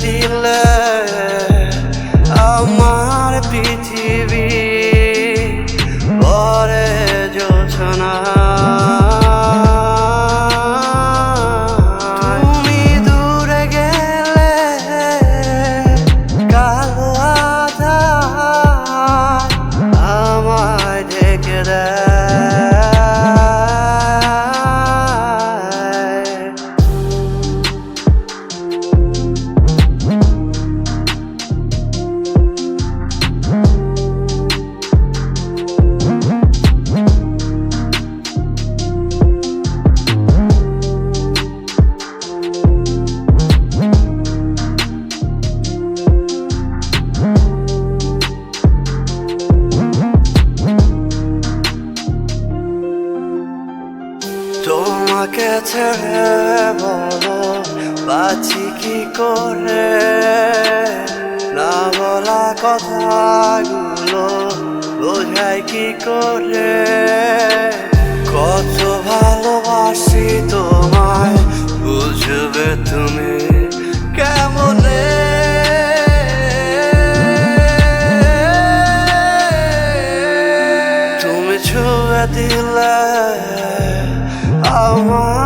দিলে আমার পৃথিবী তোমাকে ছেড়ে বলো, বাঁচি কি করে? না বলা কথাগুলো বোঝাই কি করে? কত ভালোবাসি তোমায়, বুঝবে তুমি কেমনে? তুমি ছুঁয়ে দিলে আমার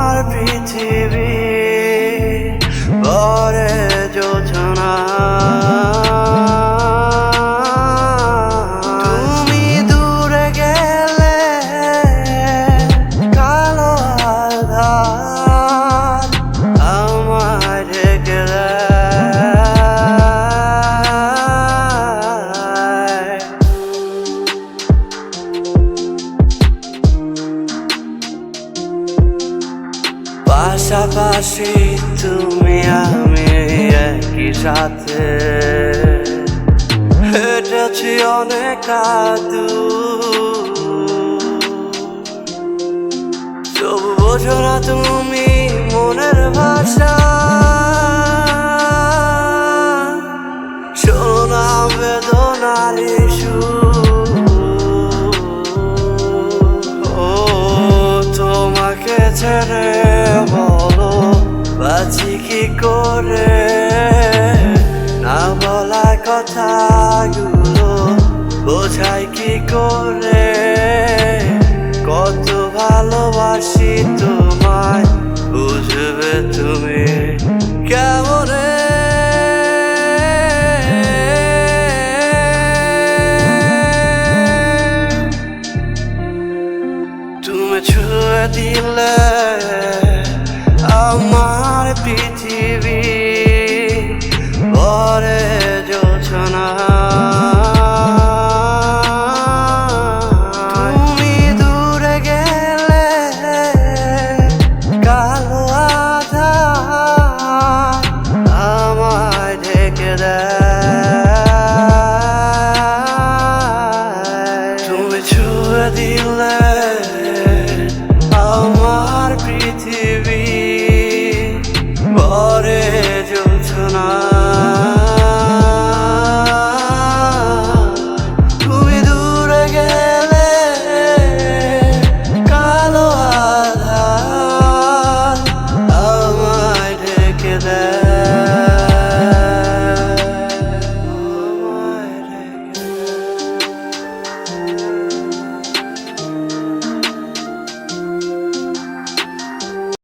পাশাপাশি তুমি আমি একই সাথে। হেঁটেছি অনেক তবু বোঝো না তুমি মনের ভাষা। শোনো বেদনার তোমাকে ছেড়ে বাঁচি কি করে? না বলা কথাগুলো বোঝাই কি করে? কত ভালোবাসি তোমায়, বুঝবে তুমি কেমনে? তুমি ছুঁয়ে দিলে আমার পৃথিবী পরে